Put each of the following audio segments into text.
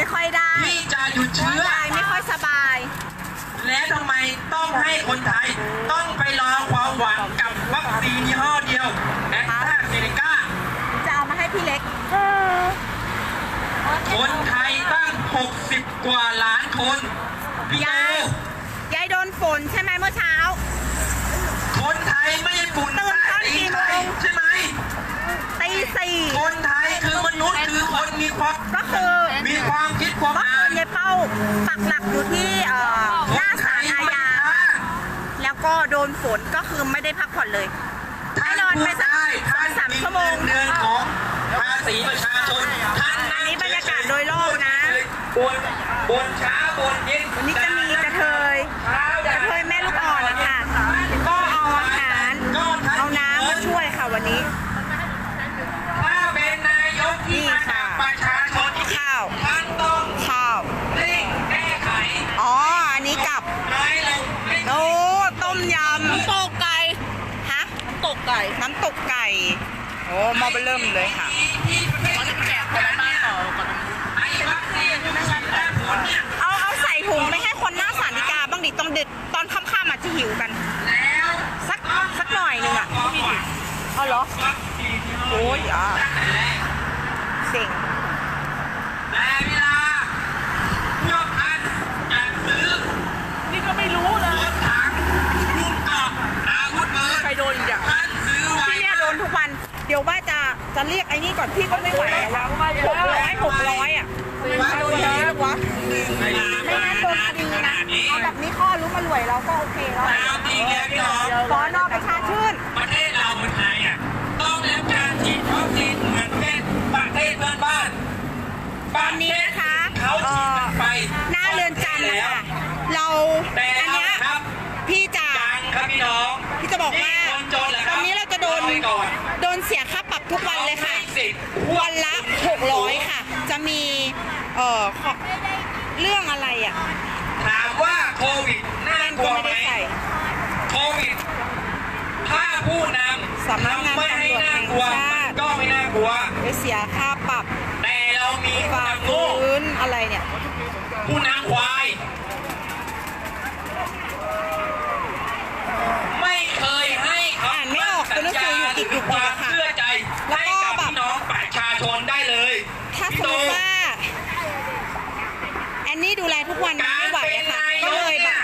ไม่ค่อยได้ที่จะหยุดเชื้อ ยายไม่ค่อยสบาย และทำไมต้องให้คนไทย ต้องไปรอความหวังกับวัคซีนยี่ห้อเดียวแอสตราเซเนกาจะเอามาให้พี่เล็ก คนไทยตั้ง 60 กว่าล้านคนพี่โตยาย ยายโดนฝนใช่ไหมเมื่อเช้า คนไทยไม่ใช่ฝุ่นตื่นตอนกี่โมงใช่ไหมตีสี่คนไทย คือมนุษย์คือคนมีความก็คือมีความคิดความเมื่ออ่าคืนนยายเป้าปักหลักอยู่ที่เอ่อหน้าศาลอาญาแล้วก็โดนฝนก็คือไม่ได้พักผ่อนเลยท่านนอนไปสักพูดได้ท่านสามชั่วโมงเดือนของภาษีประชาชนท่านอันนี้บรรยากาศโดยรอบนะบนบนช้าบนเย็นวันนี้จะมี มอเบอร์เริ่มเลยค่ะ ที่ประเทศแจกไปแล้วเนี่ยไอ้วัคซีนที่ฉีดได้ผลเนี่ย เอาเอาใส่ถุงไปให้คนหน้าสารดิกาบ้างดิตอนดึกตอนค่ำๆอาจจะหิวกัน แล้ว สักสักหน่อยหนึ่งอะ ขอก่อน เอาเหรอ วัคซีนที่ โอ้ยอะ ตั้งแต่แรก เซ็ง แต่เวลาพวกท่านจะซื้อ นี่ก็ไม่รู้เล รถถังลูกกรอกอาวุธปืน ใครโดนอีกอะ ท่านซื้อไว้ พี่เนี่ยโดนทุกวัน เดี๋ยวว่า จะเรียกไอ้นี่ก่อนพี่ก็ไม่ไหวแล้วหกร้อยหกร้อยอะมันโดนเยอะวะไม่งั้นโดนคดีนะเอาแบบนี้ข้อรู้มารวยเราก็โอเคแล้วแล้วจริงแล้วพี่น้องสอนอประชาชื่น ประเทศเราเมืองไทยอะต้องได้รับการฉีดวัคซีนเหมือนประเทศประเทศเพื่อนบ้านตอนนี้นะคะเขาเอ่ฉีดอกันไปหน้าเรือนจำนะคะเราอันเนี้ยครับพี่จะครับพี่น้องพี่จะบอกว่าตอนนี้เราจะโดนโดนเสียค่าปรับ ทุกวันเลยค่ะสิทธิ์วันละ 600 ค่ะ จะมีเอ่อขอเรื่องอะไรอะถามว่าโควิดน่าแม่นกลัก็วไม่ไหมได้ใส่โควิด ถ้าผู้นำ สำนักงาน ทำไม่ให้น่ากลัว ตำรวจแห่งชาติ มันก็ไม่น่ากลัว ไปเสียค่าปรับ แต่เรามีผู้ ฝ่านำโง่ ฟื้นอะไรเนี่ย ผู้นำควาย ไม่เคยให้เขา อ่านไม่ออกตัวหนังสืออยู่ติดอยู่ ความ ค่ะ เชื่อใจ แล้ว ให้ ก็ กับ แบบ พี่น้องประชาชนได้เลย ถ้าสมมติว่า แอนนี่ดูแลทุกวันมันการไม่ไหวเป็นอะค่ะนายก็กเลยแบเนี่ยบ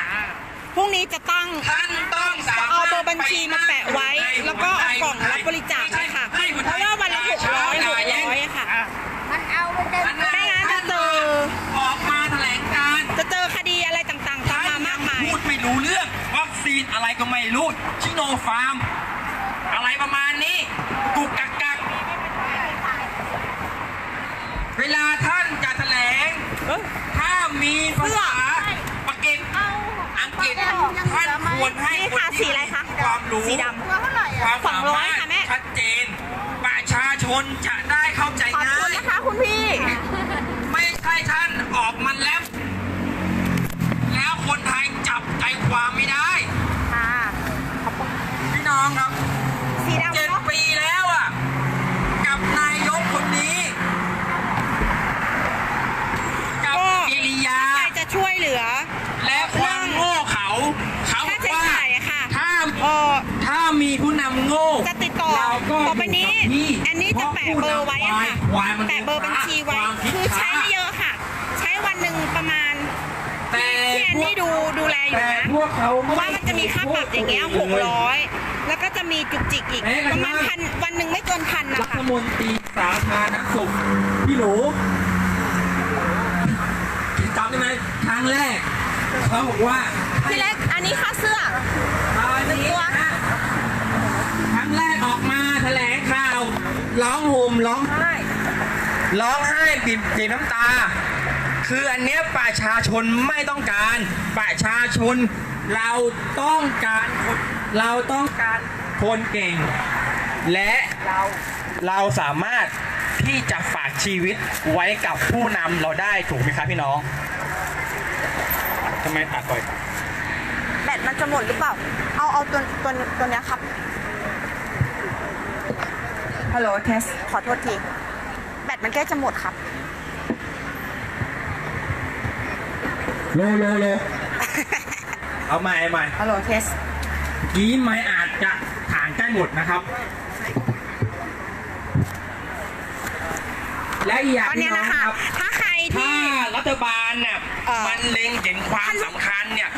พรุ่งนี้จะตั้ง ท่านต้องสามารถเอาเบอร์บัญชีมาแปะไว้ แล้วก็เอากล่องรับบริจาคเลยค่ะ เพราะว่าวันละหกร้อยหกร้อยอะค่ะ มันเอาไปเต็ม ไม่งั้นจะเจอ ออกมาแถลงการณ์จะเจอคดีอะไรต่างๆตามมามากมาย พูดไม่รู้เรื่อง วัคซีนอะไรก็ไม่รู้ ชิโนฟาร์ม อะไรประมาณนี้กุกกักกักเวลาท่านจะแถลงเอ้ยถ้ามีภาษาปากฤษอังกฤษท่านควรให้นี่คนค่ะสีที่อะไรคะมีความรู้สีดตัวเท่าไหร่คอะวามสามารถค่ะแม่ชัดเจน ประชาชนจะได้เข้าใจ ขอบ ง่า คุณ ย นะคะคุณพี่ ไม่ใช่ท่านออกมาแล้ว แล้วคนไทยจับใจความไม่ได้ ค่ะ พี่น้องครับ สีดำ เจ็ด เนาะ ปีแล้วอะ กับนายกคนนี้ กับกิริยา ใครจะช่วยเหลือ และความโง่เขา เขา ค่า บอก ใช้ ว่า จ่ายอะค่ะ ถ้า เออ ถ้ามี ผู้นำโง่จะติดต่อเราก็ต่อไปนี้ยู่กับที่อันนี้จะแปะเบอร์ไว้อะค่ะควายมันแปะเบอร์บัญชีไว้ความคิดคือใช้ช้าไม่เยอะค่ะ ใช้วันหนึ่งประมาณแต่ที่แอนนี่ดูดูแลอยู่แต่นะพวกเขาเพราะว่ามันจะมีค่าปรับอย่างเงี้ยหกร้อยแล้วก็จะมีจุกจิกอีกแม้กประระมาณทั่งพันวันหนึ่งไม่เกินพันนะรัฐคะมนตรีสาธารณสุขพี่หนูจำได้ไหมครั้งแรกเขาบอกว่าพี่เล็กอันนี้ค่าเสื้อตอนนี้ตัว ร้องไห้ ร้องไห้ปิดบีบน้ำตา คืออันเนี้ยประชาชนไม่ต้องการ ประชาชนเราต้องการคนเราต้องการคนเก่ง และเราเราสามารถที่จะฝากชีวิตไว้กับผู้นำเราได้ถูกไหมครับพี่น้องทำไมตัดก่อย แบตมันจะหมดหรือเปล่า เอาเอาตัวตัวตัวเนี้ยครับัลโหลเทส ขอโทษที แบตมันใกล้จะหมดครับ โลโลโลเอาใหม่เอาใหม่ฮัลโหลเทส กี้ไม่อาจจะถ่านใกล้หมดนะครับ และอีกอย่างตอนหนี้งนะครับ ถ้าใครถ้าที่ รัฐบาลเนี่ยมันเล็งเห็นความสำคัญเนี่ย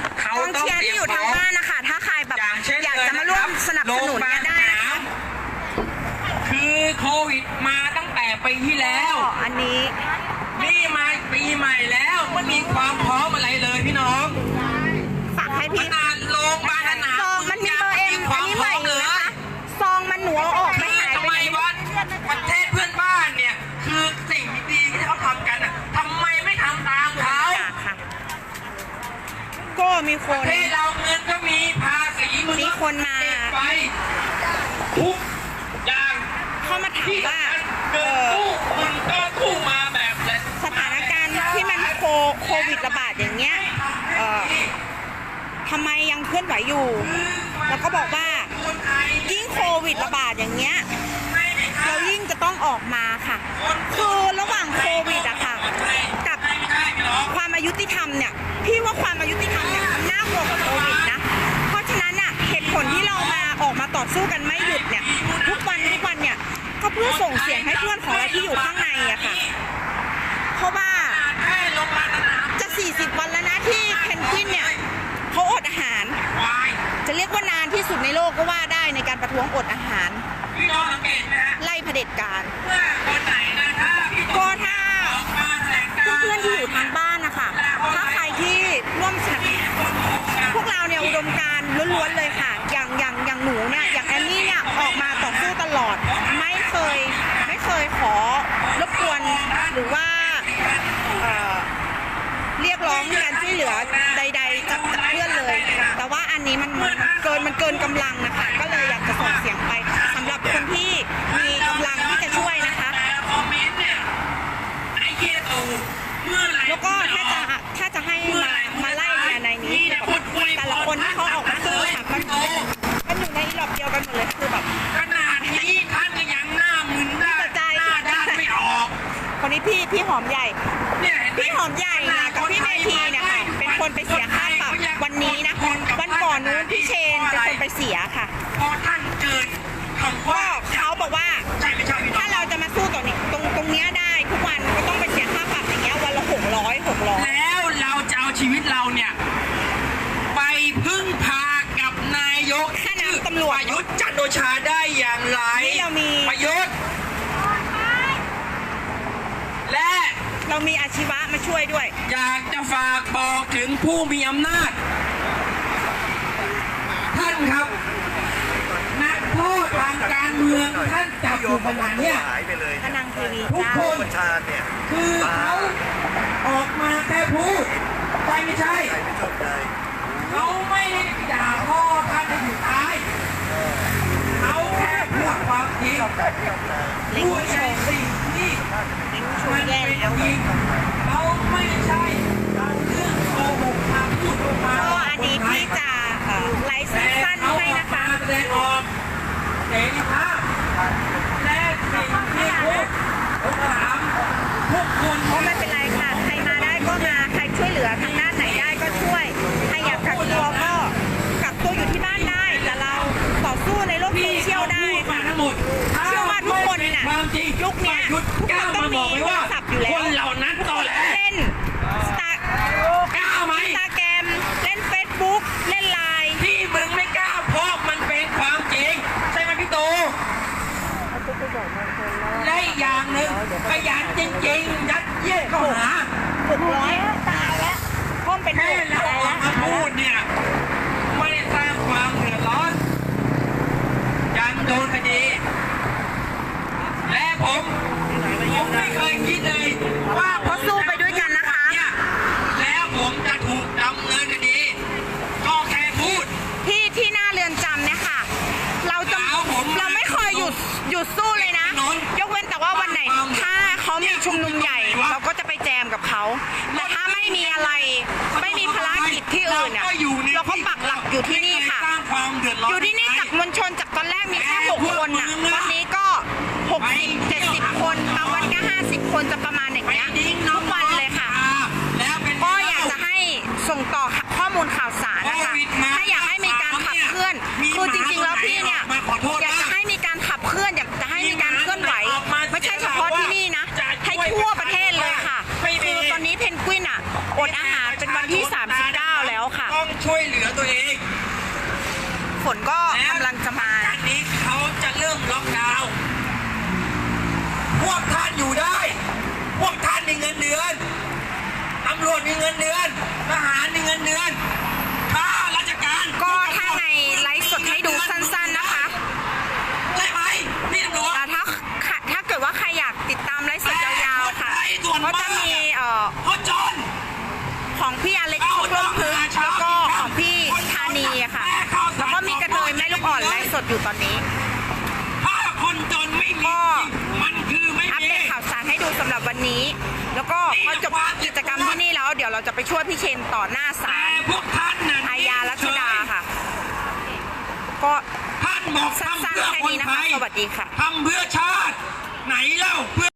คนมาไปทุกอย่างเข้ามาถามที่ว่าสคัญเงินกู้คุณก็กู้มาแบบสถานการณ์ที่มันโควิดระบาดอย่างเงี้ยทำไมยังเคลื่อนไหวอยู่ แล้วก็บอกว่ายิ่งโควิดระบาดอย่างเงี้ยเรายิ่งจะต้องออกมาค่ะ คือระหว่างโควิดอะค่ะ กับความอายุติธรรมเนี่ย พี่ว่าความอายุติธรรมเนี่ยมันน่ากลัวกว่าโควิด ผลที่เรามาออกมาต่อสู้กันไม่หยุดเนี่ย ทุกวันทุกวันเนี่ยก็เพื่อส่งเสียงให้เพื่อนของเราที่อยู่ข้างในอะค่ะ เพราะว่าจะ 40 วันแล้วนะที่เพนกวินเนี่ยเขาอดอาหาร จะเรียกว่านานที่สุดในโลกก็ว่าได้ในการประท้วงอดอาหาร ไล่เผด็จการ กำลังนะคะก็ อย่างไรประยุทธ์และเรามีอาชีวะมาช่วยด้วย อยากจะฝากบอกถึงผู้มีอำนาจ ท่านครับ นักโทษทางการเมืองท่านจับอยู่ขนาดนี้พนังทวีทุกคนคือเขาออกมาแค่พูดแต่ไม่ใช่เขาไม่ เล็งชมเล็ก้แล้วเขาไม่ใช่เรื่องโกหกทางพูดออกมาก็อันนี้ที่จะไลฟ์สั้นให้นะคะแสดงออกเสรีภาพ นเนี่ยเราก็ปักหลักอยู่ที่นี่ค่ะสร้างความเดือดร้อนอยู่ที่นี่จากมวลชนจากตอนแรกมีแค่หกคนน่ะวันนี้ก็หกสิบเจ็ดสิบคนบางวันก็ห้าสิบคนจะประมาณอย่างเงี้ยทุกวันเลยค่ะแล้วเป็นก็อยากจะให้ส่งต่อข้อมูลข่าวสารนะคะถ้าอยากให้มีการขับเคลื่อนคือจริงๆแล้วพี่เนี่ย อยากจะให้มีการขับเคลื่อน อยากจะให้มีการเคลื่อนไหว ไม่ใช่เฉพาะที่นี่นะ ให้ทั่วประเทศเลยค่ะ คือตอนนี้เพนกวินอะอดอาหารเป็นวันที่ 39 แล้วค่ะ ต้องช่วยเหลือตัวเอง ฝนก็กำลังจะมา จากนี้เขาจะเริ่มล็อกดาวน์พวกท่านอยู่ได้ พวกท่านมีเงินเดือน ตำรวจ มีเงินเดือนทหารมีเงินเดือนข้าราชการก็ถ้าในไลฟ์สดให้ดูสั้น ๆนะคะใช่ไหมพี่ตำรวจแต่ถ้าถ้าเกิดว่าใครอยากติดตามไลฟ์สดยาวๆค่ะก็จะมีเอ่อเขาจนของพี่อเล็กซ์ร่วมพึกษ์แล้วก็ของพี่ธานีอะค่ะ แล้วก็มีกระเทยแม่ลูกอ่อนไลฟ์สดอยู่ตอนนี้ถ้าคนจนไม่มีก็มันคื อไม่อัปมีเดตข่าวสารให้ดูสำหรับวันนี้ แล้วก็พอจบกิจกรรมที่นี่แล้ว เดี๋ยวเราจะไปช่วยพี่เชนต่อหน้าศาแต่ลพวกท่านน่ะอาญารัชดาค่ะ ก็ท่านบอกสั้ทำนเพื่ๆอแค่คนนี้นะไทคะยสวัสดีค่ะทำเพื่อชาติไหนเล่าเพื่อ